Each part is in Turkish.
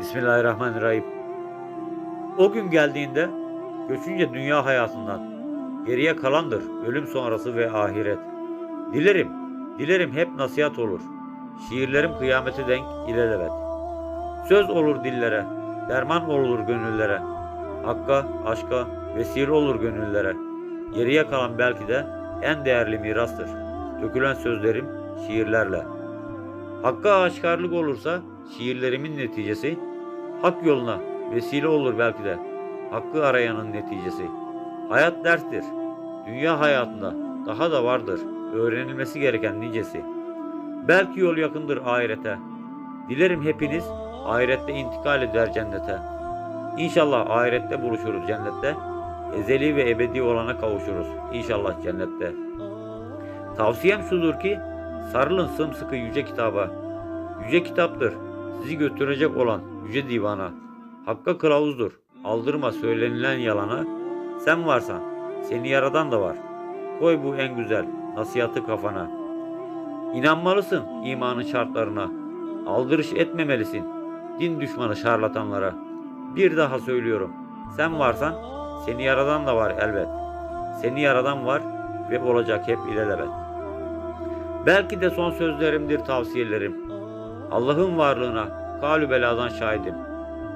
Bismillahirrahmanirrahim. O gün geldiğinde göçünce dünya hayatından geriye kalandır ölüm sonrası ve ahiret. Dilerim, dilerim hep nasihat olur. Şiirlerim kıyamete denk ilelebet. Söz olur dillere, derman olur gönüllere. Hakka, aşka vesile olur gönüllere. Geriye kalan belki de en değerli mirastır. Dökülen sözlerim şiirlerle. Hakka aşkarlık olursa şiirlerimin neticesi hak yoluna vesile olur belki de. Hakkı arayanın neticesi. Hayat derstir. Dünya hayatında daha da vardır. Öğrenilmesi gereken nicesi. Belki yol yakındır ahirete. Dilerim hepiniz ahirette intikal eder cennete. İnşallah ahirette buluşuruz cennette. Ezeli ve ebedi olana kavuşuruz. İnşallah cennette. Tavsiyem şudur ki sarılın sımsıkı yüce kitaba. Yüce kitaptır. Sizi götürecek olan yüce divana. Hakka kılavuzdur. Aldırma söylenilen yalana. Sen varsan seni yaradan da var. Koy bu en güzel nasihatı kafana. İnanmalısın imanın şartlarına. Aldırış etmemelisin din düşmanı şarlatanlara. Bir daha söylüyorum. Sen varsan seni yaradan da var elbet. Seni yaradan var ve olacak hep ilelebet. Belki de son sözlerimdir tavsiyelerim. Allah'ın varlığına kalü beladan şahidim.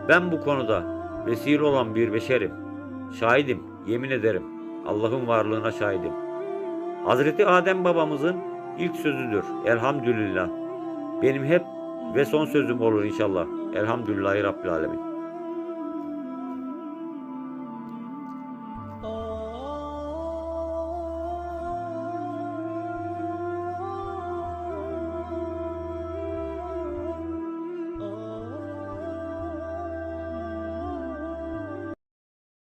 Ben bu konuda vesile olan bir beşerim. Şahidim, yemin ederim. Allah'ın varlığına şahidim. Hazreti Adem babamızın ilk sözüdür. Elhamdülillah. Benim hep ve son sözüm olur inşallah. Elhamdülillahi Rabbil Alemin.